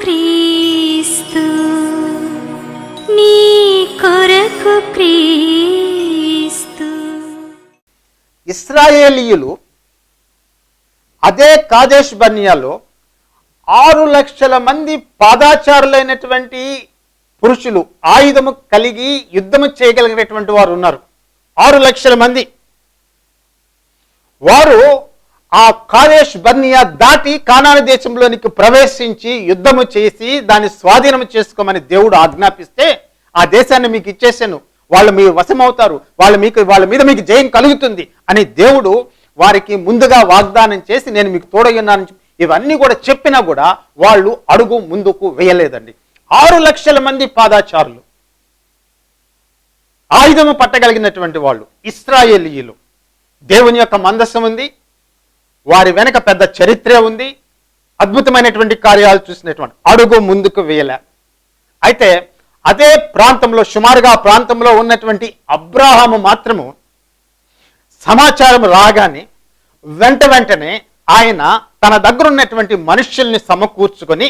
క్రీస్తు నీ కొరకు క్రీస్తు. ఇస్రాయేలీయులు అదే కాదేశ్ బన్యాలో ఆరు లక్షల మంది పాదాచారులైనటువంటి పురుషులు ఆయుధము కలిగి యుద్ధము చేయగలిగినటువంటి వారు ఉన్నారు. ఆరు లక్షల మంది. వారు ఆ కాదేశ్ బర్నియా దాటి కానాను దేశంలోనికి ప్రవేశించి యుద్ధము చేసి దాన్ని స్వాధీనం చేసుకోమని దేవుడు ఆజ్ఞాపిస్తే ఆ దేశాన్ని మీకు ఇచ్చేసాను. వాళ్ళు మీరు వశమవుతారు. వాళ్ళు మీకు వాళ్ళ మీద మీకు జయం కలుగుతుంది అని దేవుడు వారికి ముందుగా వాగ్దానం చేసి నేను మీకు తోడయ్యున్నాను ఇవన్నీ కూడా చెప్పినా కూడా వాళ్ళు అడుగు ముందుకు వేయలేదండి. ఆరు లక్షల మంది పాదాచారులు. ఆయుధము పట్టగలిగినటువంటి వాళ్ళు ఇస్రాయేలీయులు. దేవుని యొక్క మందస్సం ఉంది. వారి వెనక పెద్ద చరిత్ర ఉంది. అద్భుతమైనటువంటి కార్యాలు చూసినటువంటి అడుగు ముందుకు వేయలే. అయితే అదే ప్రాంతంలో సుమారుగా ప్రాంతంలో ఉన్నటువంటి అబ్రాహాము మాత్రము సమాచారం రాగానే వెంట వెంటనే ఆయన తన దగ్గర ఉన్నటువంటి మనుష్యుల్ని సమకూర్చుకొని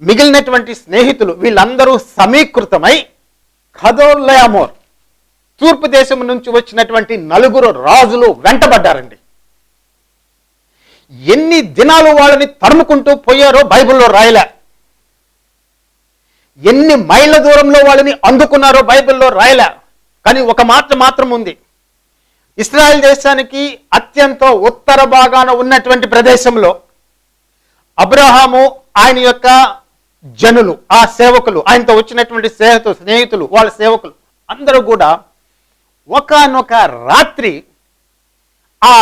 మిగిలినటువంటి స్నేహితులు వీళ్ళందరూ సమీకృతమై ఖదోల్లయామోర్ తూర్పు దేశం నుంచి వచ్చినటువంటి నలుగురు రాజులు వెంటబడ్డారండి. ఎన్ని దినాలు వాళ్ళని తరుముకుంటూ పోయారో బైబిల్లో రాయలే. ఎన్ని మైళ్ళ దూరంలో వాళ్ళని అందుకున్నారో బైబిల్లో రాయలే. కానీ ఒక మాట మాత్రం ఉంది. ఇస్రాయల్ దేశానికి అత్యంత ఉత్తర భాగాన ఉన్నటువంటి ప్రదేశంలో అబ్రహాము ఆయన యొక్క జనులు ఆ సేవకులు ఆయనతో వచ్చినటువంటి స్నేహితులు స్నేహితులు వాళ్ళ సేవకులు అందరూ కూడా ఒకానొక రాత్రి ఆ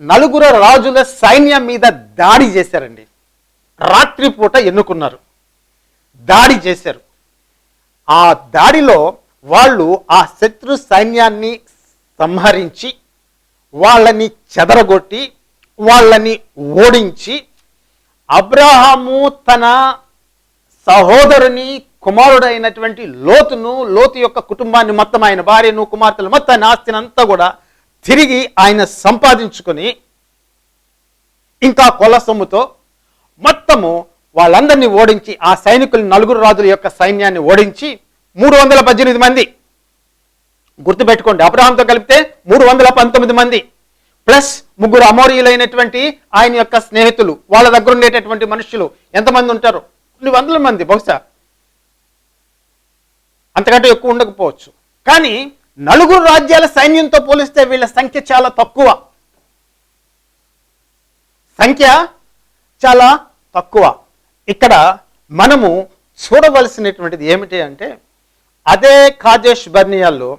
నలుగురు రాజుల సైన్యం మీద దాడి చేశారండి. రాత్రిపూట ఎన్నుకున్నారు. దాడి చేశారు. ఆ దాడిలో వాళ్ళు ఆ శత్రు సైన్యాన్ని సంహరించి వాళ్ళని చెదరగొట్టి వాళ్ళని ఓడించి అబ్రహాము తన సహోదరుని కుమారుడైనటువంటి లోతును లోతు యొక్క కుటుంబాన్ని మొత్తం ఆయన భార్యను కుమార్తెలు మొత్తం ఆస్తిని అంతా కూడా తిరిగి ఆయన సంపాదించుకొని ఇంకా కొల సొమ్ముతో మొత్తము వాళ్ళందరినీ ఓడించి ఆ సైనికులు నలుగురు రాజుల యొక్క సైన్యాన్ని ఓడించి మూడు వందల పద్దెనిమిది మంది. గుర్తుపెట్టుకోండి అబ్రహాంతో కలిపితే మూడు వందల పంతొమ్మిది మంది. ప్లస్ ముగ్గురు అమోరీయులైనటువంటి ఆయన యొక్క స్నేహితులు వాళ్ళ దగ్గర ఉండేటటువంటి మనుషులు ఎంతమంది ఉంటారు? కొన్ని వందల మంది బహుశా. అంతకంటే ఎక్కువ ఉండకపోవచ్చు. కానీ నలుగురు రాజ్యాల సైన్యంతో పోలిస్తే వీళ్ళ సంఖ్య చాలా తక్కువ. సంఖ్య చాలా తక్కువ. ఇక్కడ మనము చూడవలసినటువంటిది ఏమిటి అంటే అదే కాజేష్ బర్నియాల్లో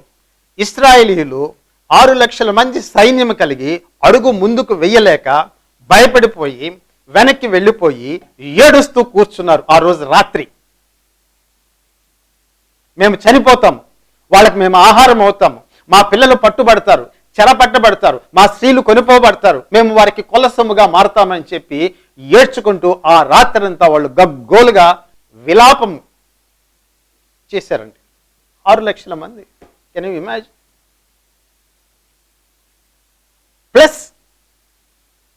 ఇస్రాయేలీలు ఆరు లక్షల మంది సైన్యం కలిగి అడుగు ముందుకు వెయ్యలేక భయపడిపోయి వెనక్కి వెళ్ళిపోయి ఏడుస్తూ కూర్చున్నారు ఆ రోజు రాత్రి. మేము చనిపోతాం. వాళ్ళకి మేము ఆహారం అవుతాము మా పిల్లలు పట్టుబడతారు చెరపట్టబడతారు మా స్త్రీలు కొనుపోబడతారు మేము వారికి కొలసొమ్ముగా మారుతామని చెప్పి ఏడ్చుకుంటూ ఆ రాత్రంతా వాళ్ళు గగ్గోలుగా విలాపం చేశారండి. ఆరు లక్షల మంది. కెన్ యూ ఇమాజిన్ ప్లస్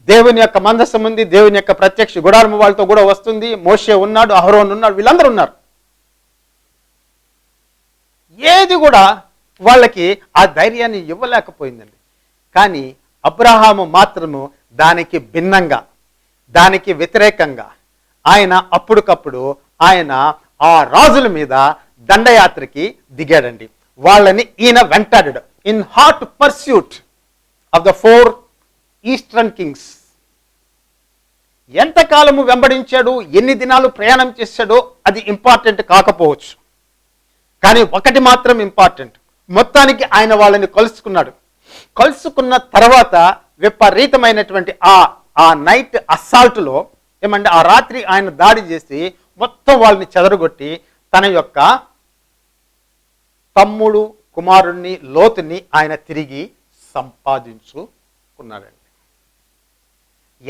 దేవుని యొక్క మందసం ఉంది దేవుని యొక్క ప్రత్యక్ష గుడారము వాళ్ళతో కూడా వస్తుంది. మోషే ఉన్నాడు అహరోన్ ఉన్నాడు వీళ్ళందరూ ఉన్నారు. ఏది కూడా వాళ్ళకి ఆ ధైర్యాన్ని ఇవ్వలేకపోయిందండి. కానీ అబ్రహాము మాత్రము దానికి భిన్నంగా దానికి వ్యతిరేకంగా ఆయన అప్పుడుకప్పుడు ఆయన ఆ రాజుల మీద దండయాత్రకి దిగాడండి. వాళ్ళని ఈయన వెంటాడాడు. In hot pursuit of the four eastern kings ఎంతకాలము వెంబడించాడు? ఎన్ని దినాలు ప్రయాణం చేశాడో అది ఇంపార్టెంట్ కాకపోవచ్చు. కానీ ఒకటి మాత్రం ఇంపార్టెంట్. మొత్తానికి ఆయన వాళ్ళని కలుసుకున్నాడు. కలుసుకున్న తర్వాత విపరీతమైనటువంటి ఆ ఆ నైట్ అస్సాల్ట్లో ఏమంటే ఆ రాత్రి ఆయన దాడి చేసి మొత్తం వాళ్ళని చెదరగొట్టి తన యొక్క తమ్ముడు కుమారుణ్ణి లోతుని ఆయన తిరిగి సంపాదించుకున్నాడండి.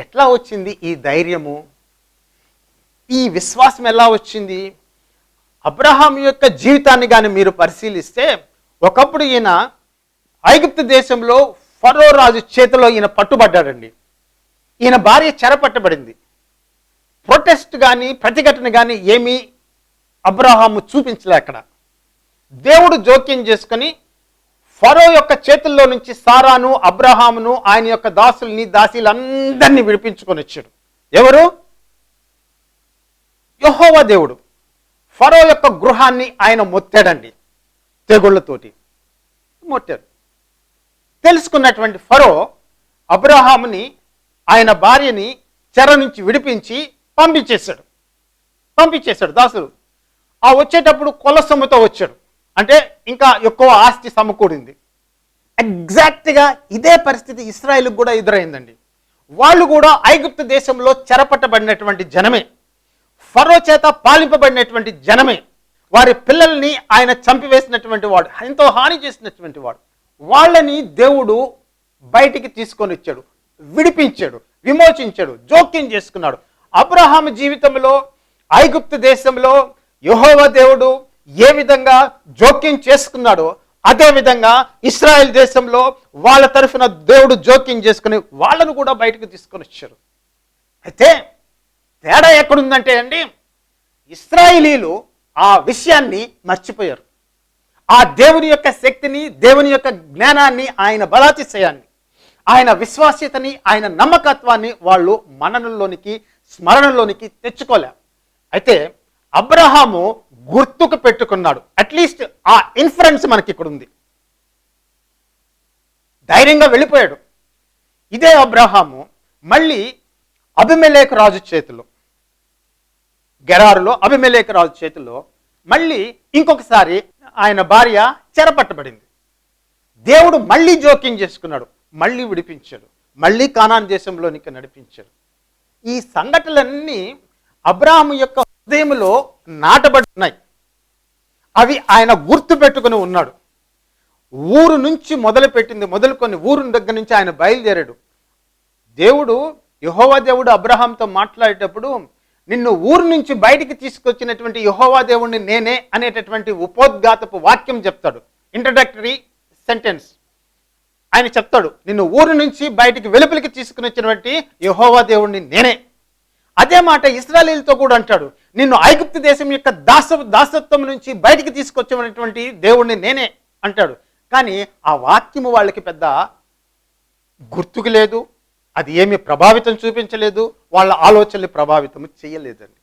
ఎట్లా వచ్చింది ఈ ధైర్యము? ఈ విశ్వాసం ఎలా వచ్చింది? అబ్రహాం యొక్క జీవితాన్ని కానీ మీరు పరిశీలిస్తే ఒకప్పుడు ఈయన ఐగుప్తు దేశంలో ఫరో రాజు చేతిలో ఈయన పట్టుబడ్డాడండి. ఈయన భార్య చెరపట్టబడింది. ప్రొటెస్ట్ కానీ ప్రతిఘటన కానీ ఏమీ అబ్రహాము చూపించలే అక్కడ. దేవుడు జోక్యం చేసుకొని ఫరో యొక్క చేతుల్లో నుంచి సారాను అబ్రహామును ఆయన యొక్క దాసుల్ని దాసీలందరినీ విడిపించుకొని వచ్చాడు ఎవరు? యహోవా దేవుడు. ఫరో యొక్క గృహాన్ని ఆయన మొత్తాడండి తెగుళ్ళతోటి మొట్టాడు. తెలుసుకున్నటువంటి ఫరో అబ్రహాముని ఆయన భార్యని చెర నుంచి విడిపించి పంపించేశాడు. పంపించేశాడు. దాసుడు ఆ వచ్చేటప్పుడు కొలసొమ్ముతో వచ్చాడు. అంటే ఇంకా ఎక్కువ ఆస్తి సమకూడింది. ఎగ్జాక్ట్గా ఇదే పరిస్థితి ఇస్రాయిల్కి కూడా ఎదురైందండి. వాళ్ళు కూడా ఐగుప్తు దేశంలో చెరపట్టబడినటువంటి జనమే. ఫరో చేత పాలింపబడినటువంటి జనమే. వారి పిల్లల్ని ఆయన చంపివేసినటువంటి వాడు ఎంతో హాని చేసినటువంటి వాడు. వాళ్ళని దేవుడు బయటికి తీసుకొని వచ్చాడు విడిపించాడు విమోచించాడు జోక్యం చేసుకున్నాడు. అబ్రహాం జీవితంలో ఐగుప్తు దేశంలో యహోవ దేవుడు ఏ విధంగా జోక్యం చేసుకున్నాడో అదే విధంగా ఇస్రాయెల్ దేశంలో వాళ్ళ తరఫున దేవుడు జోక్యం చేసుకుని వాళ్ళను కూడా బయటకు తీసుకొని వచ్చారు అయితే తేడా ఎక్కడుందంటే అండి ఇస్రాయిలీలు ఆ విషయాన్ని మర్చిపోయారు. ఆ దేవుని యొక్క శక్తిని దేవుని యొక్క జ్ఞానాన్ని ఆయన బలాతిశయాన్ని ఆయన విశ్వాస్యతని ఆయన నమ్మకత్వాన్ని వాళ్ళు మననంలోనికి స్మరణలోనికి తెచ్చుకోలే. అయితే అబ్రహాము గుర్తుకు పెట్టుకున్నాడు. అట్లీస్ట్ ఆ ఇన్ఫరెన్స్ మనకి ఇక్కడ ఉంది. ధైర్యంగా వెళ్ళిపోయాడు. ఇదే అబ్రహాము మళ్ళీ అభిమలేఖ రాజు చేతిలో. గెరారులో అభిమెలేక రాజు చేతిలో మళ్ళీ ఇంకొకసారి ఆయన భార్య చెరపట్టబడింది. దేవుడు మళ్ళీ జోక్యం చేసుకున్నాడు మళ్ళీ విడిపించాడు మళ్ళీ కానాన్ దేశంలోనికి నడిపించాడు. ఈ సంఘటనలన్నీ అబ్రాహం యొక్క హృదయంలో నాటబడి ఉన్నాయి అవి ఆయన గుర్తు పెట్టుకుని ఉన్నాడు. ఊరు నుంచి మొదలుపెట్టింది మొదలుకొని ఊరు దగ్గర నుంచి ఆయన బయలుదేరాడు. దేవుడు యహోవా దేవుడు అబ్రహాంతో మాట్లాడేటప్పుడు నిన్ను ఊరు నుంచి బయటికి తీసుకొచ్చినటువంటి యహోవా దేవుణ్ణి నేనే అనేటటువంటి ఉపోద్ఘాతపు వాక్యం చెప్తాడు. ఇంట్రడక్టరీ సెంటెన్స్ ఆయన చెప్తాడు నిన్ను ఊరు నుంచి బయటికి వెలుపలికి తీసుకుని వచ్చినటువంటి యహోవా దేవుణ్ణి నేనే. అదే మాట ఇస్రాయలీలతో కూడా అంటాడు నిన్ను ఐగుప్తు దేశం యొక్క దాస దాసత్వం నుంచి బయటికి తీసుకొచ్చినటువంటి దేవుణ్ణి నేనే అంటాడు. కానీ ఆ వాక్యము వాళ్ళకి పెద్ద గుర్తుకు లేదు అది ఏమి ప్రభావితం చూపించలేదు వాళ్ళ ఆలోచనలు ప్రభావితం చేయలేదండి.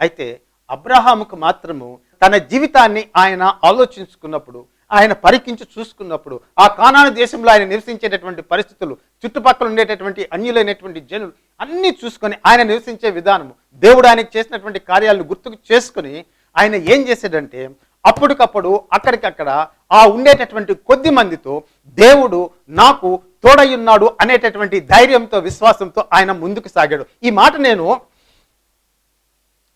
అయితే అబ్రహాముకు మాత్రము తన జీవితాన్ని ఆయన ఆలోచించుకున్నప్పుడు ఆయన పరికించి చూసుకున్నప్పుడు ఆ కానాను దేశంలో ఆయన నివసించేటటువంటి పరిస్థితులు చుట్టుపక్కల ఉండేటటువంటి అన్యులైనటువంటి జనులు అన్నీ చూసుకొని ఆయన నివసించే విధానము దేవుడు ఆయనకు చేసినటువంటి కార్యాలను గుర్తుకు చేసుకొని ఆయన ఏం చేశాడంటే అప్పటికప్పుడు అక్కడికక్కడ ఆ ఉండేటటువంటి కొద్ది మందితో దేవుడు నాకు తోడయ్యున్నాడు అనేటటువంటి ధైర్యంతో విశ్వాసంతో ఆయన ముందుకు సాగాడు. ఈ మాట నేను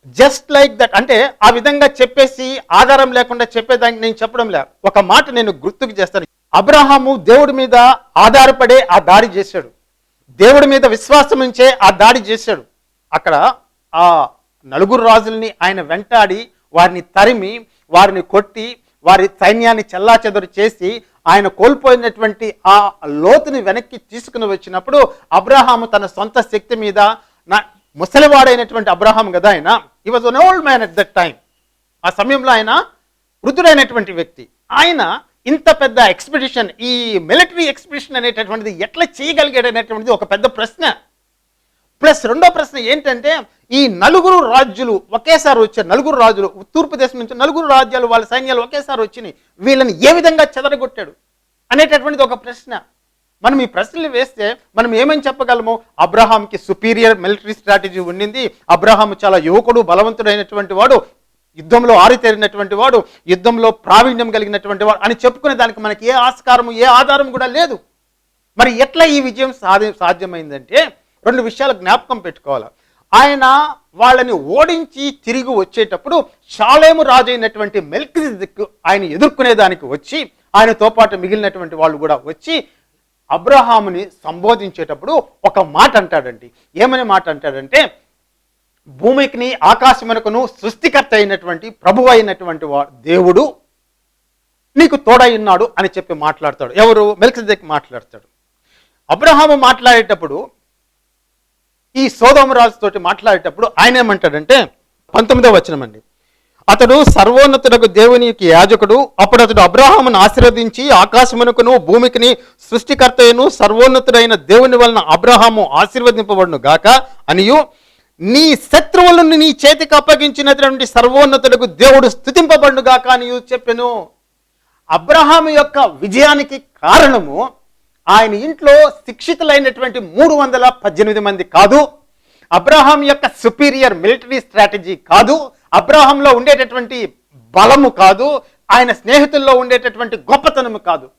జస్ట్ లైక్ దట్ అంటే ఆ విధంగా చెప్పేసి ఆధారం లేకుండా చెప్పేదానికి నేను చెప్పడం లే. ఒక మాట నేను గుర్తుకు చేస్తాను. అబ్రహాము దేవుడి మీద ఆధారపడే ఆ దాడి చేశాడు. దేవుడి మీద విశ్వాసం ఉంచే ఆ దాడి చేశాడు. అక్కడ ఆ నలుగురు రాజుల్ని ఆయన వెంటాడి వారిని తరిమి వారిని కొట్టి వారి సైన్యాన్ని చెల్లాచెదరు చేసి ఆయన కోల్పోయినటువంటి ఆ లోతుని వెనక్కి తీసుకుని వచ్చినప్పుడు అబ్రహాము తన సొంత శక్తి మీద నా ముసలివాడైనటువంటి అబ్రహాం కదా ఆయన ఈ was an old man at that time ఆ సమయంలో ఆయన వృద్ధుడైనటువంటి వ్యక్తి. ఆయన ఇంత పెద్ద ఎక్స్పిడిషన్ ఈ మిలిటరీ ఎక్స్పిడిషన్ అనేటటువంటిది ఎట్లా చేయగలిగాడు అనేటువంటిది ఒక పెద్ద ప్రశ్న. ప్లస్ రెండో ప్రశ్న ఏంటంటే ఈ నలుగురు రాజ్యులు ఒకేసారి వచ్చారు నలుగురు రాజులు తూర్పు దేశం నుంచి నలుగురు రాజ్యాలు వాళ్ళ సైన్యాలు ఒకేసారి వచ్చినాయి వీళ్ళని ఏ విధంగా చెదరగొట్టాడు అనేటటువంటిది ఒక ప్రశ్న. మనం ఈ ప్రశ్నలు వేస్తే మనం ఏమని చెప్పగలము? అబ్రహాంకి సుపీరియర్ మిలిటరీ స్ట్రాటజీ ఉండింది. అబ్రహాం చాలా యువకుడు బలవంతుడైనటువంటి వాడు యుద్ధంలో ఆరితేరినటువంటి వాడు యుద్ధంలో ప్రావీణ్యం కలిగినటువంటి వాడు అని చెప్పుకునే దానికి మనకి ఏ ఆస్కారము ఏ ఆధారం కూడా లేదు. మరి ఎట్లా ఈ విజయం సాధ్యమైందంటే రెండు విషయాలు జ్ఞాపకం పెట్టుకోవాలి? ఆయన వాళ్ళని ఓడించి తిరిగి వచ్చేటప్పుడు షాలేము రాజు అయినటువంటి మెల్కిజిదిక్ ఆయన ఎదుర్కొనేదానికి వచ్చి ఆయనతో పాటు మిగిలినటువంటి వాళ్ళు కూడా వచ్చి అబ్రహాముని సంబోధించేటప్పుడు ఒక మాట అంటాడండి. ఏమని మాట అంటాడంటే భూమికిని ఆకాశమునకును సృష్టికర్త అయినటువంటి ప్రభు అయినటువంటి వా దేవుడు నీకు తోడై ఉన్నాడు అని చెప్పి మాట్లాడతాడు. ఎవరు? మెల్కిజిదెక్ మాట్లాడతాడు. అబ్రహాము మాట్లాడేటప్పుడు ఈ సోదోమరాజు తోటి మాట్లాడేటప్పుడు ఆయన ఏమంటాడంటే పంతొమ్మిదో వచనం అండి. అతడు సర్వోన్నతుడకు దేవునికి యాజకుడు అప్పుడు అతడు అబ్రహామును ఆశీర్వదించి ఆకాశమునకును భూమికిని సృష్టికర్తయను సర్వోన్నతుడైన దేవుని వలన అబ్రహాము ఆశీర్వదింపబడును గాక అనియు నీ శత్రువులను నీ చేతికి అప్పగించినటువంటి సర్వోన్నతుడకు దేవుడు స్థుతింపబడును గాక అనియు చెప్పెను. అబ్రహాము యొక్క విజయానికి కారణము ఆయన ఇంట్లో శిక్షితులైనటువంటి మూడు వందల పద్దెనిమిది మంది కాదు. అబ్రహాం యొక్క సుపీరియర్ మిలిటరీ స్ట్రాటజీ కాదు. అబ్రహాంలో ఉండేటటువంటి బలము కాదు. ఆయన స్నేహితుల్లో ఉండేటటువంటి గొప్పతనము కాదు.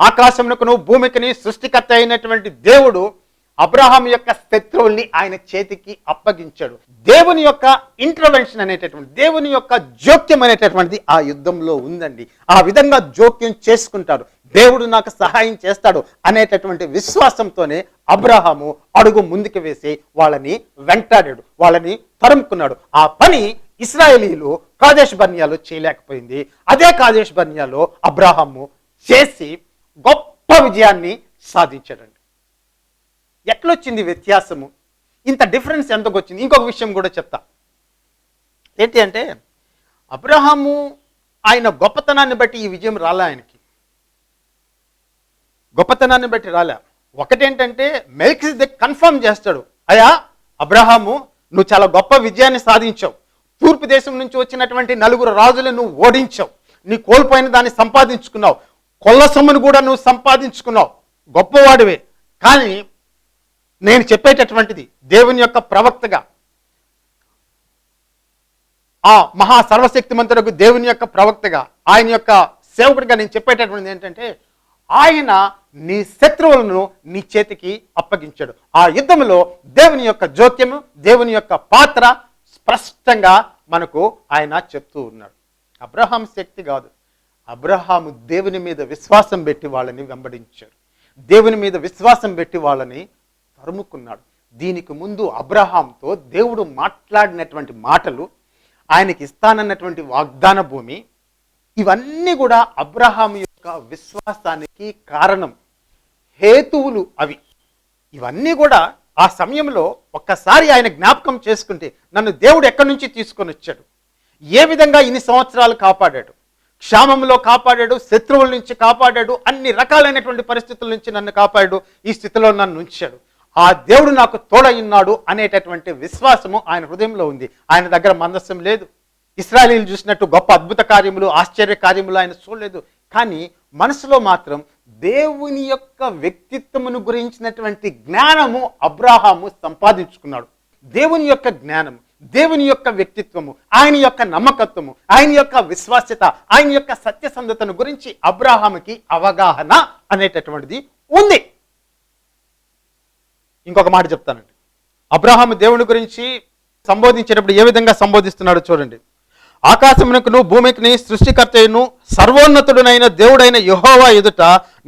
ఆకాశమునకును భూమికిని సృష్టికర్త అయినటువంటి దేవుడు అబ్రహాం యొక్క శత్రువుల్ని ఆయన చేతికి అప్పగించాడు. దేవుని యొక్క ఇంటర్వెన్షన్ అనేటటువంటి దేవుని యొక్క జోక్యం అనేటటువంటిది ఆ యుద్ధంలో ఉందండి. ఆ విధంగా జోక్యం చేసుకుంటారు. దేవుడు నాకు సహాయం చేస్తాడు అనేటటువంటి విశ్వాసంతోనే అబ్రహాము అడుగు ముందుకు వేసి వాళ్ళని వెంటాడాడు వాళ్ళని తరుముకున్నాడు. ఆ పని ఇస్రాయేలీలు కాదేశ్ బన్యాలో చేయలేకపోయింది. అదే కాదేశ్ బన్యాలో అబ్రహాము చేసి గొప్ప విజయాన్ని సాధించాడండి. ఎట్లొచ్చింది వ్యత్యాసము? ఇంత డిఫరెన్స్ ఎంతకు వచ్చింది ఇంకొక విషయం కూడా చెప్తా. ఏంటి అంటే అబ్రహాము ఆయన గొప్పతనాన్ని బట్టి ఈ విజయం రాలే ఆయనకి. గొప్పతనాన్ని బట్టి రాలే. ఒకటేంటంటే మెల్క్స్ కన్ఫర్మ్ చేస్తాడు. అయా అబ్రహాము నువ్వు చాలా గొప్ప విజయాన్ని సాధించావు. తూర్పు దేశం నుంచి వచ్చినటువంటి నలుగురు రాజులను నువ్వు ఓడించావు. నీ కోల్పోయిన దాన్ని సంపాదించుకున్నావు. కొల్ల సొమ్మును కూడా నువ్వు సంపాదించుకున్నావు. గొప్పవాడివే. కానీ నేను చెప్పేటటువంటిది దేవుని యొక్క ప్రవక్తగా ఆ మహా సర్వశక్తిమంతులకు దేవుని యొక్క ప్రవక్తగా ఆయన యొక్క సేవకుడిగా నేను చెప్పేటటువంటిది ఏంటంటే ఆయన నీ శత్రువులను నీ చేతికి అప్పగించాడు. ఆ యుద్ధంలో దేవుని యొక్క జోక్యము దేవుని యొక్క పాత్ర స్పష్టంగా మనకు ఆయన చెప్తూ ఉన్నాడు. అబ్రహాం శక్తి కాదు. అబ్రహాము దేవుని మీద విశ్వాసం పెట్టి వాళ్ళని వెంబడించాడు. దేవుని మీద విశ్వాసం పెట్టి వాళ్ళని తరుముకున్నాడు. దీనికి ముందు అబ్రహాంతో దేవుడు మాట్లాడినటువంటి మాటలు ఆయనకి ఇస్తానన్నటువంటి వాగ్దాన భూమి ఇవన్నీ కూడా అబ్రహాం యొక్క విశ్వాసానికి కారణం. హేతువులు అవి. ఇవన్నీ కూడా ఆ సమయంలో ఒక్కసారి ఆయన జ్ఞాపకం చేసుకుంటే నన్ను దేవుడు ఎక్కడి నుంచి తీసుకొని వచ్చాడు? ఏ విధంగా ఇన్ని సంవత్సరాలు కాపాడాడు? క్షామంలో కాపాడాడు శత్రువుల నుంచి కాపాడాడు అన్ని రకాలైనటువంటి పరిస్థితుల నుంచి నన్ను కాపాడాడు ఈ స్థితిలో నన్ను ఉంచాడు. ఆ దేవుడు నాకు తోడయున్నాడు అనేటటువంటి విశ్వాసము ఆయన హృదయంలో ఉంది. ఆయన దగ్గర మందస్సం లేదు. ఇస్రాయలీలు చూసినట్టు గొప్ప అద్భుత కార్యములు ఆశ్చర్య కార్యములు ఆయన చూడలేదు. కానీ మనసులో మాత్రం దేవుని యొక్క వ్యక్తిత్వమును గురించినటువంటి జ్ఞానము అబ్రాహాము సంపాదించుకున్నాడు. దేవుని యొక్క జ్ఞానము దేవుని యొక్క వ్యక్తిత్వము ఆయన యొక్క నమ్మకత్వము ఆయన యొక్క విశ్వాస్యత ఆయన యొక్క సత్యసంధతను గురించి అబ్రాహాముకి అవగాహన అనేటటువంటిది ఉంది. ఇంకొక మాట చెప్తానండి. అబ్రాహాము దేవుని గురించి సంబోధించేటప్పుడు ఏ విధంగా సంబోధిస్తున్నాడో చూడండి. ఆకాశమునకును భూమికిని సృష్టికర్తయును సర్వోన్నతుడునైన దేవుడైన యహోవా ఎదుట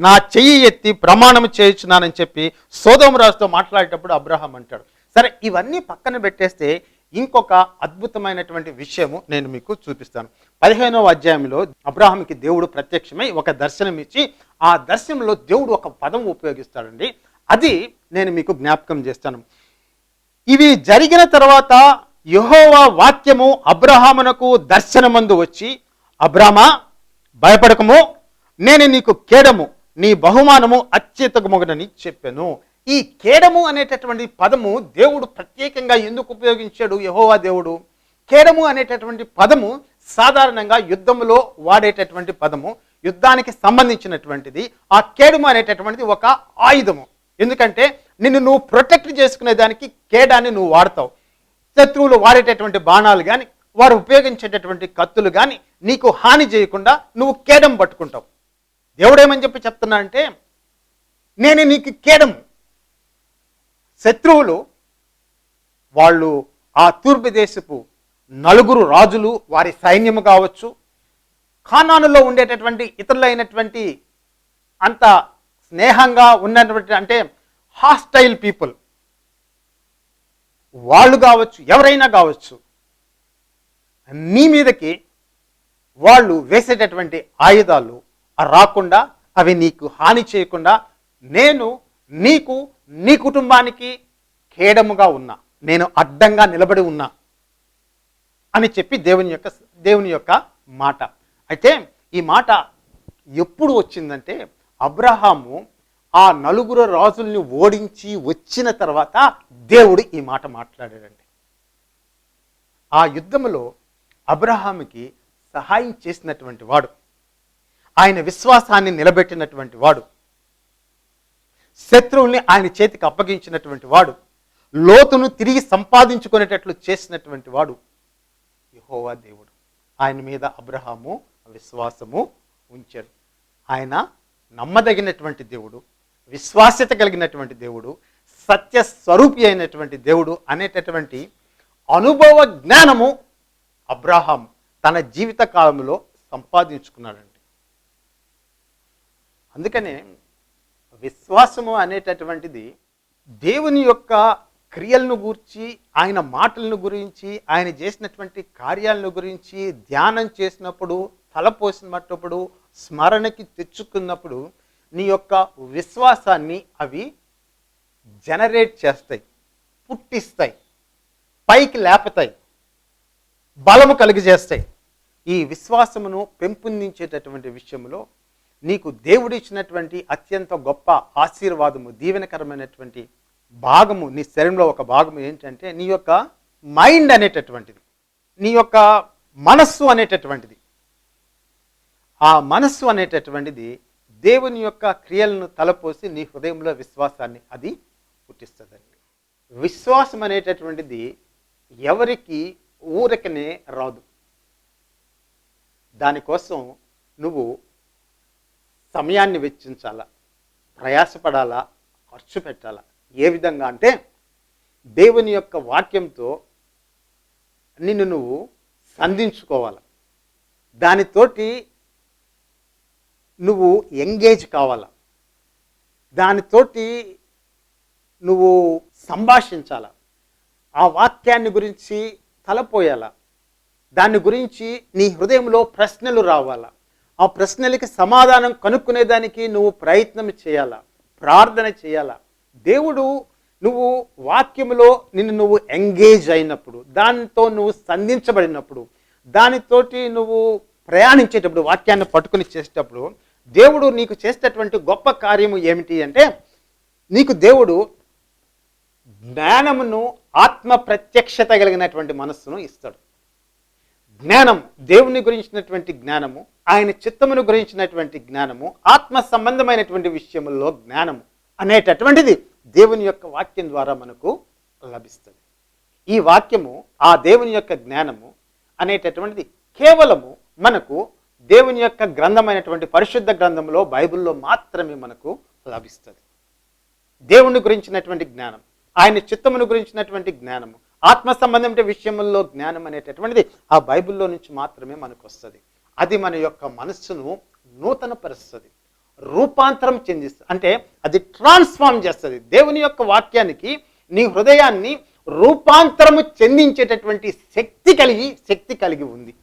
నా చెయ్యి ఎత్తి ప్రమాణం చేయించున్నానని చెప్పి సోదోమరాజుతో మాట్లాడేటప్పుడు అబ్రహాం అంటాడు. సరే ఇవన్నీ పక్కన పెట్టేస్తే ఇంకొక అద్భుతమైనటువంటి విషయము నేను మీకు చూపిస్తాను. పదిహేనవ అధ్యాయంలో అబ్రాహాంకి దేవుడు ప్రత్యక్షమై ఒక దర్శనం ఇచ్చి ఆ దర్శనంలో దేవుడు ఒక పదం ఉపయోగిస్తాడండి. అది నేను మీకు జ్ఞాపకం చేస్తాను. ఇవి జరిగిన తర్వాత యహోవా వాక్యము అబ్రహామునకు దర్శనమందు వచ్చి అబ్రామా భయపడకము నేను నీకు కేడము నీ బహుమానము అత్యుతకముగనని చెప్పాను. ఈ కేడము అనేటటువంటి పదము దేవుడు ప్రత్యేకంగా ఎందుకు ఉపయోగించాడు యహోవా దేవుడు? కేడము అనేటటువంటి పదము సాధారణంగా యుద్ధములో వాడేటటువంటి పదము యుద్ధానికి సంబంధించినటువంటిది. ఆ కేడము అనేటటువంటిది ఒక ఆయుధము. ఎందుకంటే నిన్ను నువ్వు ప్రొటెక్ట్ చేసుకునే దానికి కేడాన్ని నువ్వు వాడతావు. శత్రువులు వాడేటటువంటి బాణాలు కానీ వారు ఉపయోగించేటటువంటి కత్తులు కానీ నీకు హాని చేయకుండా నువ్వు కేడం పట్టుకుంటావు. దేవుడేమని చెప్పి చెప్తున్నా అంటే నేను నీకు కేడము శత్రువులు వాళ్ళు ఆ తూర్పు దేశపు నలుగురు రాజులు వారి సైన్యము కావచ్చు ఖానానులో ఉండేటటువంటి ఇతరులైనటువంటి అంత స్నేహంగా ఉన్నటువంటి అంటే హాస్టైల్ పీపుల్ వాళ్ళు కావచ్చు ఎవరైనా కావచ్చు నీ మీదకి వాళ్ళు వేసేటటువంటి ఆయుధాలు రాకుండా అవి నీకు హాని చేయకుండా నేను నీకు నీ కుటుంబానికి కేడముగా ఉన్నా నేను అడ్డంగా నిలబడి ఉన్నా అని చెప్పి దేవుని యొక్క దేవుని యొక్క మాట. అయితే ఈ మాట ఎప్పుడు వచ్చిందంటే అబ్రహాము ఆ నలుగురు రాజుల్ని ఓడించి వచ్చిన తర్వాత దేవుడు ఈ మాట మాట్లాడాడండి. ఆ యుద్ధంలో అబ్రహాముకి సహాయం చేసినటువంటి వాడు ఆయన విశ్వాసాన్ని నిలబెట్టినటువంటి వాడు శత్రువుల్ని ఆయన చేతికి అప్పగించినటువంటి వాడు లోతును తిరిగి సంపాదించుకునేటట్లు చేసినటువంటి వాడు యహోవా దేవుడు. ఆయన మీద అబ్రహాము విశ్వాసము ఉంచారు. ఆయన నమ్మదగినటువంటి దేవుడు. విశ్వాస్యత కలిగినటువంటి దేవుడు సత్య స్వరూపి అయినటువంటి దేవుడు అనేటటువంటి అనుభవ జ్ఞానము అబ్రహాం తన జీవిత కాలంలో సంపాదించుకున్నాడండి. అందుకనే విశ్వాసము అనేటటువంటిది దేవుని యొక్క క్రియలను గురించి ఆయన మాటలను గురించి ఆయన చేసినటువంటి కార్యాలను గురించి ధ్యానం చేసినప్పుడు తలపోసినప్పుడు స్మరణకి తెచ్చుకున్నప్పుడు నీ యొక్క విశ్వాసాన్ని అవి జనరేట్ చేస్తాయి పుట్టిస్తాయి పైకి లేపతాయి బలము కలిగజేస్తాయి. ఈ విశ్వాసమును పెంపొందించేటటువంటి విషయంలో నీకు దేవుడిచ్చినటువంటి అత్యంత గొప్ప ఆశీర్వాదము దీవెనకరమైనటువంటి భాగము నీ శరీరంలో ఒక భాగము ఏంటంటే నీ యొక్క మైండ్ అనేటటువంటిది నీ యొక్క మనస్సు అనేటటువంటిది. ఆ మనస్సు అనేటటువంటిది దేవుని యొక్క క్రియలను తలపోసి నీ హృదయంలో విశ్వాసాన్ని అది పుట్టిస్తుందండి. విశ్వాసం అనేటటువంటిది ఎవరికి ఊరకనే రాదు. దానికోసం నువ్వు సమయాన్ని వెచ్చించాలా ప్రయాసపడాలా ఖర్చు పెట్టాలా? ఏ విధంగా అంటే దేవుని యొక్క వాక్యంతో నిన్ను నువ్వు సంధించుకోవాలి. దానితోటి నువ్వు ఎంగేజ్ కావాలా? దానితోటి నువ్వు సంభాషించాల? ఆ వాక్యాన్ని గురించి తలపోయాల? దాని గురించి నీ హృదయంలో ప్రశ్నలు రావాలా? ఆ ప్రశ్నలకి సమాధానం కనుక్కునేదానికి నువ్వు ప్రయత్నం చేయాలా? ప్రార్థన చేయాలా? దేవుడు నువ్వు వాక్యంలో నిన్ను నువ్వు ఎంగేజ్ అయినప్పుడు దానితో నువ్వు సంధించబడినప్పుడు దానితోటి నువ్వు ప్రయాణించేటప్పుడు వాక్యాన్ని పట్టుకుని చేసేటప్పుడు దేవుడు నీకు చేసేటటువంటి గొప్ప కార్యము ఏమిటి అంటే నీకు దేవుడు జ్ఞానమును ఆత్మ ప్రత్యక్షత కలిగినటువంటి మనస్సును ఇస్తాడు. జ్ఞానం దేవుని గురించినటువంటి జ్ఞానము ఆయన చిత్తమును గురించినటువంటి జ్ఞానము ఆత్మ సంబంధమైనటువంటి విషయముల్లో జ్ఞానము అనేటటువంటిది దేవుని యొక్క వాక్యం ద్వారా మనకు లభిస్తుంది. ఈ వాక్యము ఆ దేవుని యొక్క జ్ఞానము అనేటటువంటిది కేవలము మనకు దేవుని యొక్క గ్రంథమైనటువంటి పరిశుద్ధ గ్రంథంలో బైబిల్లో మాత్రమే మనకు లభిస్తుంది. దేవుని గురించినటువంటి జ్ఞానం ఆయన చిత్తమును గురించినటువంటి జ్ఞానము ఆత్మ సంబంధమైన విషయముల్లో జ్ఞానం అనేటటువంటిది ఆ బైబిల్లో నుంచి మాత్రమే మనకు వస్తుంది అది మన యొక్క మనస్సును నూతనపరుస్తుంది. రూపాంతరం చెందిస్తుంది. అంటే అది ట్రాన్స్ఫార్మ్ చేస్తుంది. దేవుని యొక్క వాక్యానికి నీ హృదయాన్ని రూపాంతరము చెందించేటటువంటి శక్తి కలిగి శక్తి కలిగి ఉంది.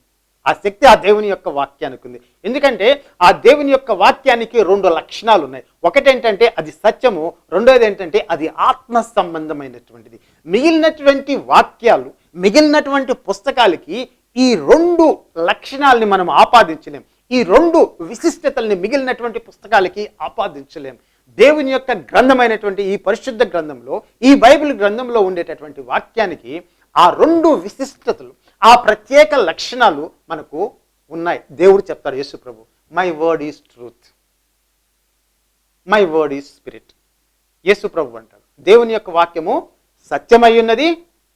ఆ శక్తి ఆ దేవుని యొక్క వాక్యానికి ఉంది. ఎందుకంటే ఆ దేవుని యొక్క వాక్యానికి రెండు లక్షణాలు ఉన్నాయి. ఒకటేంటంటే అది సత్యము రెండోది ఏంటంటే అది ఆత్మ సంబంధమైనటువంటిది. మిగిలినటువంటి వాక్యాలు మిగిలినటువంటి పుస్తకాలకి ఈ రెండు లక్షణాలని మనం ఆపాదించలేం. ఈ రెండు విశిష్టతల్ని మిగిలినటువంటి పుస్తకాలకి ఆపాదించలేం. దేవుని యొక్క గ్రంథమైనటువంటి ఈ పరిశుద్ధ గ్రంథంలో ఈ బైబిల్ గ్రంథంలో ఉండేటటువంటి వాక్యానికి ఆ రెండు విశిష్టతలు ఆ ప్రత్యేక లక్షణాలు మనకు ఉన్నాయి. దేవుడు చెప్తాడు యేసు ప్రభు my word is truth my word is spirit Yesu ప్రభు అంటాడు దేవుని యొక్క వాక్యము సత్యమై ఉన్నది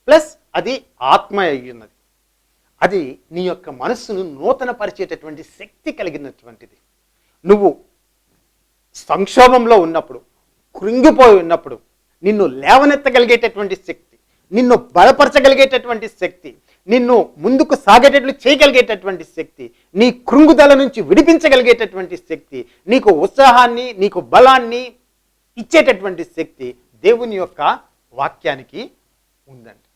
ప్లస్ అది ఆత్మ అయి ఉన్నది. అది నీ యొక్క మనస్సును నూతన పరిచేటటువంటి శక్తి కలిగినటువంటిది. నువ్వు సంక్షోభంలో ఉన్నప్పుడు కృంగిపోయి ఉన్నప్పుడు నిన్ను లేవనెత్తగలిగేటటువంటి శక్తి నిన్ను బలపరచగలిగేటటువంటి శక్తి నిన్ను ముందుకు సాగేటట్లు చేయగలిగేటటువంటి శక్తి నీ కృంగుదల నుంచి విడిపించగలిగేటటువంటి శక్తి నీకు ఉత్సాహాన్ని నీకు బలాన్ని ఇచ్చేటటువంటి శక్తి దేవుని యొక్క వాక్యానికి ఉందండి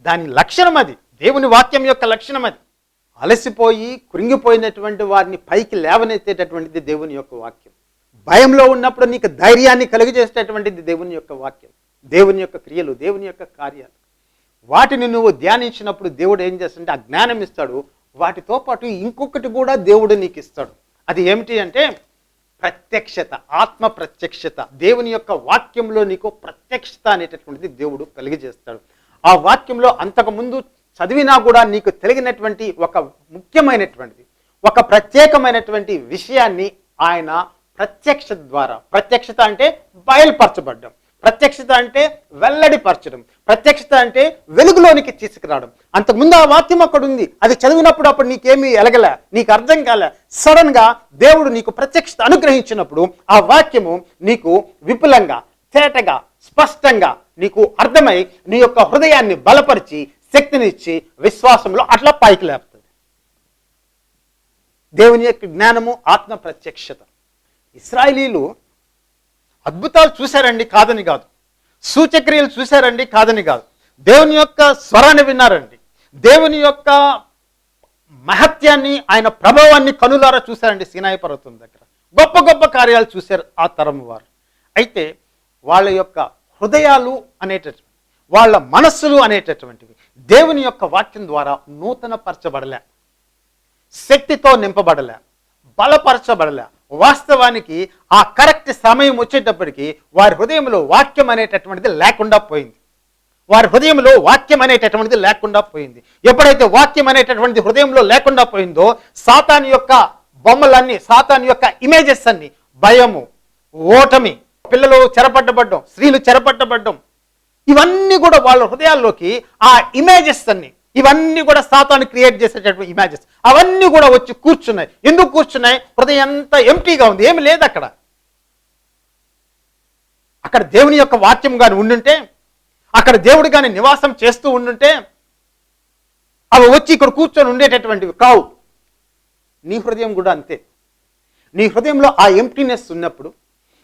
దాని లక్షణం అది. దేవుని వాక్యం యొక్క లక్షణం అది. అలసిపోయి కృంగిపోయినటువంటి వారిని పైకి లేవనెత్తేటటువంటిది దేవుని యొక్క వాక్యం. భయంలో ఉన్నప్పుడు నీకు ధైర్యాన్ని కలుగజేసేటటువంటిది దేవుని యొక్క వాక్యం. దేవుని యొక్క క్రియలు దేవుని యొక్క కార్యాలు. వాటిని నువ్వు ధ్యానించినప్పుడు దేవుడు ఏం చేస్తాడంటే ఆ జ్ఞానం ఇస్తాడు. వాటితో పాటు ఇంకొకటి కూడా దేవుడు నీకు ఇస్తాడు. అది ఏమిటి అంటే ప్రత్యక్షత ఆత్మ ప్రత్యక్షత. దేవుని యొక్క వాక్యంలో నీకు ప్రత్యక్షత అనేటటువంటిది దేవుడు కలిగజేస్తాడు. ఆ వాక్యంలో అంతకుముందు చదివినా కూడా నీకు తెలిగినటువంటి ఒక ముఖ్యమైనటువంటిది ఒక ప్రత్యేకమైనటువంటి విషయాన్ని ఆయన ప్రత్యక్షత ద్వారా ప్రత్యక్షత అంటే బయలుపరచబడ్డం. ప్రత్యక్షత అంటే వెల్లడిపరచడం ప్రత్యక్షత అంటే వెలుగులోనికి తీసుకురావడం. అంతకుముందు ఆ వాక్యం అక్కడ ఉంది. అది చదివినప్పుడు అప్పుడు నీకేమీ ఎలగలే నీకు అర్థం కాలే. సడన్గా దేవుడు నీకు ప్రత్యక్షత అనుగ్రహించినప్పుడు ఆ వాక్యము నీకు విపులంగా తేటగా స్పష్టంగా నీకు అర్థమై నీ యొక్క హృదయాన్ని బలపరిచి శక్తినిచ్చి విశ్వాసంలో అట్లా పైకి లేపుతుంది. దేవుని యొక్క జ్ఞానము ఆత్మ ప్రత్యక్షత. ఇస్రాయిలీలు అద్భుతాలు చూశారండి కాదని కాదు. సూచక్రియలు చూశారండి కాదని కాదు. దేవుని యొక్క స్వరాన్ని విన్నారండి. దేవుని యొక్క మహత్యాన్ని ఆయన ప్రభావాన్ని కనులారా చూశారండి సీనాయి పర్వతం దగ్గర. గొప్ప గొప్ప కార్యాలు చూశారు ఆ తరం వారు. అయితే వాళ్ళ యొక్క హృదయాలు అనేటటువంటి వాళ్ళ మనస్సులు అనేటటువంటివి దేవుని యొక్క వాక్యం ద్వారా నూతన పరచబడలే శక్తితో నింపబడలే. బలపరచబడలే. వాస్తవానికి ఆ కరెక్ట్ సమయం వచ్చేటప్పటికి వారి హృదయంలో వాక్యం అనేటటువంటిది లేకుండా పోయింది. వారి హృదయంలో వాక్యం అనేటటువంటిది లేకుండా పోయింది. ఎప్పుడైతే వాక్యం అనేటటువంటిది హృదయంలో లేకుండా పోయిందో సాతాన్ యొక్క బొమ్మలన్నీ సాతాన్ యొక్క ఇమేజెస్ అన్ని భయము ఓటమి పిల్లలు చెరపట్టబడ్డం స్త్రీలు చెరపట్టబడ్డం ఇవన్నీ కూడా వాళ్ళ హృదయాల్లోకి ఆ ఇమేజెస్ అన్ని ఇవన్నీ కూడా సాతాను క్రియేట్ చేసేటటువంటి ఇమేజెస్ అవన్నీ కూడా వచ్చి కూర్చున్నాయి. ఎందుకు కూర్చున్నాయి? హృదయం అంతా ఎంటీగా ఉంది. ఏమి లేదు అక్కడ. అక్కడ దేవుని యొక్క వాక్యం కానీ ఉండుంటే అక్కడ దేవుడు కానీ నివాసం చేస్తూ ఉండుంటే అవి వచ్చి ఇక్కడ కూర్చొని ఉండేటటువంటివి కావు. నీ హృదయం కూడా అంతే. నీ హృదయంలో ఆ ఎంప్టీనెస్ ఉన్నప్పుడు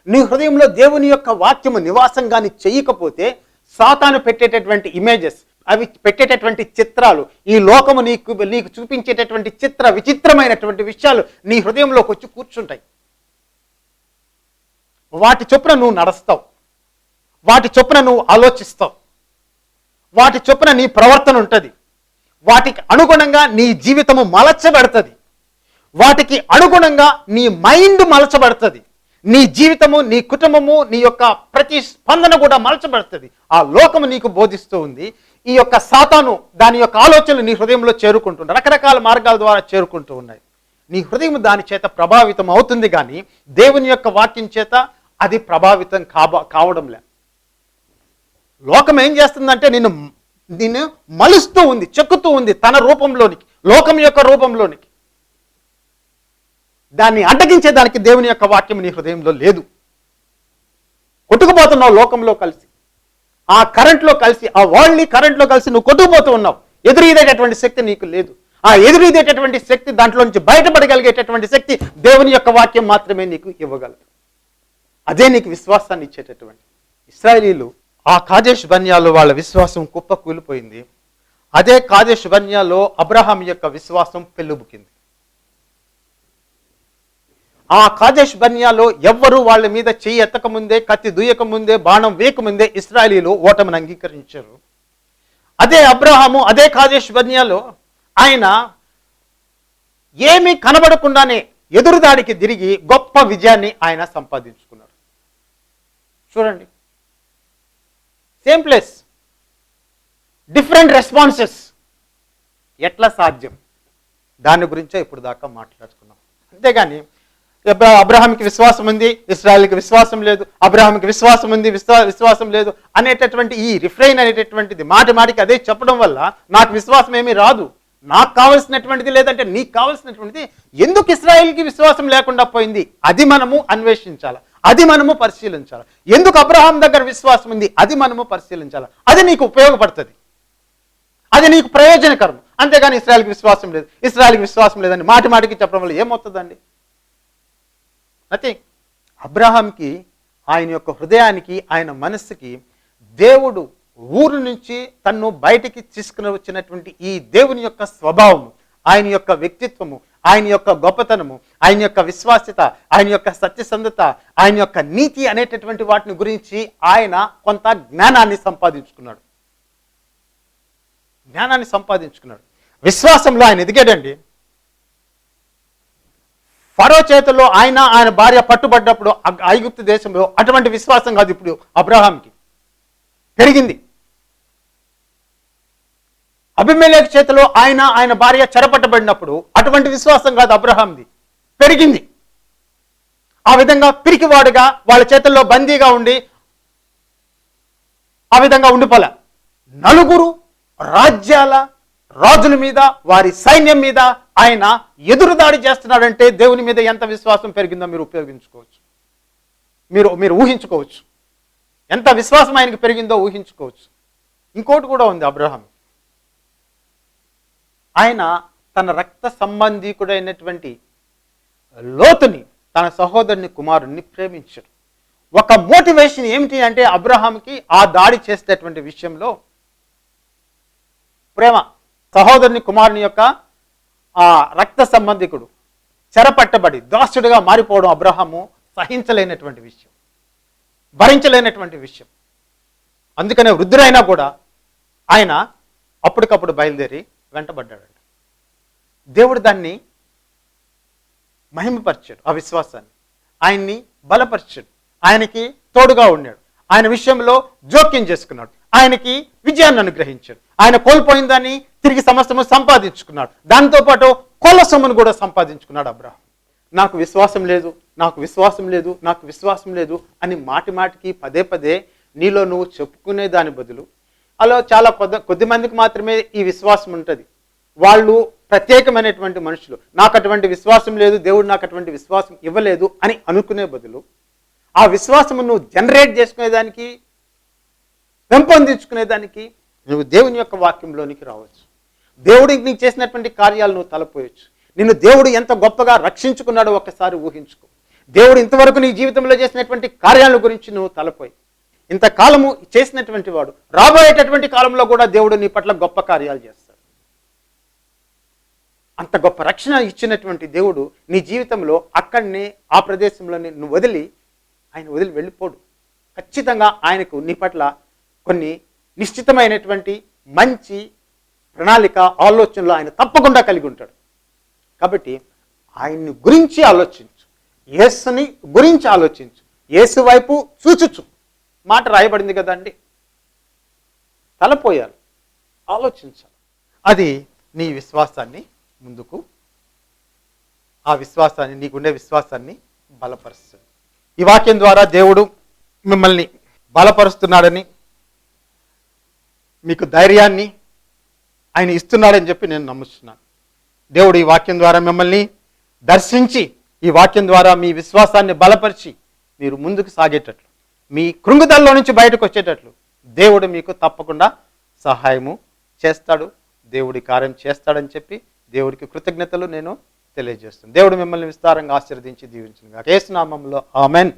నీ హృదయంలో దేవుని యొక్క వాక్యము నివాసం కానీ చేయకపోతే సాతాను పెట్టేటటువంటి ఇమేజెస్ అవి పెట్టేటటువంటి చిత్రాలు ఈ లోకము నీకు నీకు చూపించేటటువంటి చిత్ర విచిత్రమైనటువంటి విషయాలు నీ హృదయంలోకి వచ్చి కూర్చుంటాయి. వాటి చొప్పున నువ్వు నడుస్తావు. వాటి చొప్పున నువ్వు ఆలోచిస్తావు. వాటి చొప్పున నీ ప్రవర్తన ఉంటుంది. వాటికి అనుగుణంగా నీ జీవితము మలచబడుతుంది. వాటికి అనుగుణంగా నీ మైండ్ మలచబడుతుంది. నీ జీవితము నీ కుటుంబము నీ యొక్క ప్రతి స్పందన కూడా మలచబడుతుంది. ఆ లోకము నీకు బోధిస్తూ ఉంది. ఈ యొక్క సాతాను దాని యొక్క ఆలోచనలు నీ హృదయంలో చేరుకుంటుంది రకరకాల మార్గాల ద్వారా చేరుకుంటూ ఉన్నాయి. నీ హృదయం దాని చేత ప్రభావితం అవుతుంది కానీ దేవుని యొక్క వాక్యం చేత అది ప్రభావితం కాబ కావడంలే లోకం ఏం చేస్తుందంటే నిన్ను నిన్ను మలుస్తూ ఉంది చెక్కుతూ ఉంది తన రూపంలోనికి లోకం యొక్క రూపంలోనికి. దాన్ని అడ్డగించేదానికి దేవుని యొక్క వాక్యం నీ హృదయంలో లేదు. కొట్టుకుపోతున్నావు లోకంలో కలిసి. ఆ కరెంట్లో కలిసి ఆ వరల్డ్లీ కరెంట్లో కలిసి నువ్వు కొట్టుకుపోతూ ఉన్నావు. ఎదురీదేటటువంటి శక్తి నీకు లేదు. ఆ ఎదురీదేటటువంటి శక్తి దాంట్లో నుంచి బయటపడగలిగేటటువంటి శక్తి దేవుని యొక్క వాక్యం మాత్రమే నీకు ఇవ్వగలదు. అదే నీకు విశ్వాసాన్ని ఇచ్చేటటువంటి ఇస్రాయలీలు ఆ కాజేష్ బన్యాలో వాళ్ళ విశ్వాసం కుప్ప కూలిపోయింది అదే కాజేష్ బన్యాలో అబ్రహాం యొక్క విశ్వాసం పెళ్ళుబుకింది. ఆ కాజేష్ బన్యాలో ఎవ్వరూ వాళ్ళ మీద చెయ్యి ఎత్తక ముందే కత్తి దుయ్యకముందే బాణం వేయక ముందే ఇస్రాయలీలు ఓటమిని అంగీకరించారు. అదే అబ్రహాము అదే కాజేష్ బన్యాలో ఆయన ఏమీ కనబడకుండానే ఎదురుదాడికి తిరిగి గొప్ప విజయాన్ని ఆయన సంపాదించుకున్నారు. చూడండి. సేమ్ ప్లేస్ డిఫరెంట్ రెస్పాన్సెస్ ఎట్లా సాధ్యం? దాని గురించే ఇప్పుడు దాకా మాట్లాడుకున్నాం. అంతేగాని అబ్రహాంకి విశ్వాసం ఉంది ఇస్రాయల్కి విశ్వాసం లేదు అబ్రహాంకి విశ్వాసం ఉంది విశ్వా విశ్వాసం లేదు అనేటటువంటి ఈ రిఫ్రైన్ అనేటటువంటిది మాటి మాటికి అదే చెప్పడం వల్ల నాకు విశ్వాసం ఏమీ రాదు. నాకు కావలసినటువంటిది లేదంటే నీకు కావలసినటువంటిది ఎందుకు ఇస్రాయల్కి విశ్వాసం లేకుండా పోయింది? అది మనము అన్వేషించాలి. అది మనము పరిశీలించాలి. ఎందుకు అబ్రహాం దగ్గర విశ్వాసం ఉంది? అది మనము పరిశీలించాలి. అది నీకు ఉపయోగపడుతుంది. అది నీకు ప్రయోజనకరం. అంతేగాని ఇస్రాయల్కి విశ్వాసం లేదు. ఇస్రాయల్కి విశ్వాసం లేదని మాటి మాటికి చెప్పడం వల్ల ఏమవుతుందండి? అయితే అబ్రహాంకి ఆయన యొక్క హృదయానికి ఆయన మనస్సుకి దేవుడు ఊరు నుంచి తన్ను బయటికి తీసుకుని వచ్చినటువంటి ఈ దేవుని యొక్క స్వభావము ఆయన యొక్క వ్యక్తిత్వము ఆయన యొక్క గొప్పతనము ఆయన యొక్క విశ్వాస్యత ఆయన యొక్క సత్యసంధత ఆయన యొక్క నీతి అనేటటువంటి వాటిని గురించి ఆయన కొంత జ్ఞానాన్ని సంపాదించుకున్నాడు. జ్ఞానాన్ని సంపాదించుకున్నాడు. విశ్వాసంలో ఆయన ఎదిగాడండి. ఫరో చేతుల్లో ఆయన ఆయన భార్య పట్టుబడ్డప్పుడు ఐగుప్తు దేశంలో అటువంటి విశ్వాసం కాదు ఇప్పుడు అబ్రహాంకి పెరిగింది. అభిమేలేఖ చేతిలో ఆయన ఆయన భార్య చెరపట్టబడినప్పుడు అటువంటి విశ్వాసం కాదు అబ్రహాంది పెరిగింది. ఆ విధంగా పిరికివాడుగా వాళ్ళ చేతుల్లో బందీగా ఉండి ఆ విధంగా ఉండిపోలే. నలుగురు రాజ్యాల రాజుల మీద వారి సైన్యం మీద ఆయన ఎదురుదాడి చేస్తున్నాడంటే దేవుని మీద ఎంత విశ్వాసం పెరిగిందో మీరు ఉపయోగించుకోవచ్చు. మీరు మీరు ఊహించుకోవచ్చు. ఎంత విశ్వాసం ఆయనకి పెరిగిందో ఊహించుకోవచ్చు. ఇంకోటి కూడా ఉంది అబ్రహాం. ఆయన తన రక్త సంబంధీకుడైనటువంటి లోతుని తన సహోదరుని కుమారుణ్ణి ప్రేమించాడు. ఒక మోటివేషన్ ఏమిటి అంటే అబ్రహాంకి ఆ దాడి చేసేటటువంటి విషయంలో ప్రేమ సహోదరుని కుమారుని యొక్క ఆ రక్త సంబంధికుడు చెరపట్టబడి దాసుడుగా మారిపోవడం అబ్రహాము సహించలేనటువంటి విషయం. భరించలేనటువంటి విషయం. అందుకనే వృద్ధుడైనా కూడా ఆయన అప్పటికప్పుడు బయలుదేరి వెంటబడ్డాడు దేవుడు దాన్ని మహిమపరిచాడు ఆ విశ్వాసాన్ని. ఆయన్ని బలపరిచాడు. ఆయనకి తోడుగా ఉన్నాడు. ఆయన విషయంలో జోక్యం చేసుకున్నాడు. ఆయనకి విజయాన్ని అనుగ్రహించాడు. ఆయన కోల్పోయిందని తిరిగి సమస్తము సంపాదించుకున్నాడు. దాంతోపాటు కొల సొమ్మును కూడా సంపాదించుకున్నాడు అబ్రహం. నాకు విశ్వాసం లేదు నాకు విశ్వాసం లేదు నాకు విశ్వాసం లేదు అని మాటి మాటికి పదే పదే నీలో నువ్వు చెప్పుకునే దాని బదులు అలా చాలా కొద్ది కొద్ది మందికి మాత్రమే ఈ విశ్వాసం ఉంటుంది. వాళ్ళు ప్రత్యేకమైనటువంటి మనుషులు. నాకు అటువంటి విశ్వాసం లేదు దేవుడు నాకు అటువంటి విశ్వాసం ఇవ్వలేదు అని అనుకునే బదులు ఆ విశ్వాసము నువ్వు జనరేట్ చేసుకునేదానికి పెంపొందించుకునేదానికి నువ్వు దేవుని యొక్క వాక్యంలోనికి రావచ్చు. దేవుడికి నీకు చేసినటువంటి కార్యాలు నువ్వు తలపోయొచ్చు. నిన్ను దేవుడు ఎంత గొప్పగా రక్షించుకున్నాడో ఒక్కసారి ఊహించుకో. దేవుడు ఇంతవరకు నీ జీవితంలో చేసినటువంటి కార్యాల గురించి నువ్వు తలపోయి. ఇంతకాలము చేసినటువంటి వాడు రాబోయేటటువంటి కాలంలో కూడా దేవుడు నీ పట్ల గొప్ప కార్యాలు చేస్తాడు. అంత గొప్ప రక్షణ ఇచ్చినటువంటి దేవుడు నీ జీవితంలో అక్కడనే ఆ ప్రదేశంలోనే నువ్వు వదిలి ఆయన వదిలి వెళ్ళిపోడు. ఖచ్చితంగా ఆయనకు నీ పట్ల కొన్ని నిశ్చితమైనటువంటి మంచి ప్రణాళిక ఆలోచనలు ఆయన తప్పకుండా కలిగి ఉంటాడు. కాబట్టి ఆయన్ని గురించి ఆలోచించు. యేసుని గురించి ఆలోచించు. యేసు వైపు చూచుచు. మాట రాయబడింది కదండి తలపోయాలి. ఆలోచించాలి. అది నీ విశ్వాసాన్ని ముందుకు ఆ విశ్వాసాన్ని నీకుండే విశ్వాసాన్ని బలపరుస్తుంది. ఈ వాక్యం ద్వారా దేవుడు మిమ్మల్ని బలపరుస్తున్నాడని మీకు ధైర్యాన్ని ఆయన ఇస్తున్నాడని చెప్పి నేను నమ్ముతున్నాను దేవుడు ఈ వాక్యం ద్వారా మిమ్మల్ని దర్శించి ఈ వాక్యం ద్వారా మీ విశ్వాసాన్ని బలపరిచి మీరు ముందుకు సాగేటట్లు మీ కృంగుదల్లో నుంచి బయటకు వచ్చేటట్లు దేవుడు మీకు తప్పకుండా సహాయము చేస్తాడు. దేవుడి కార్యం చేస్తాడని చెప్పి దేవుడికి కృతజ్ఞతలు నేను తెలియజేస్తాను దేవుడు మిమ్మల్ని విస్తారంగా ఆశీర్వదించి దీవించిన కేసునామంలో ఆమెన్.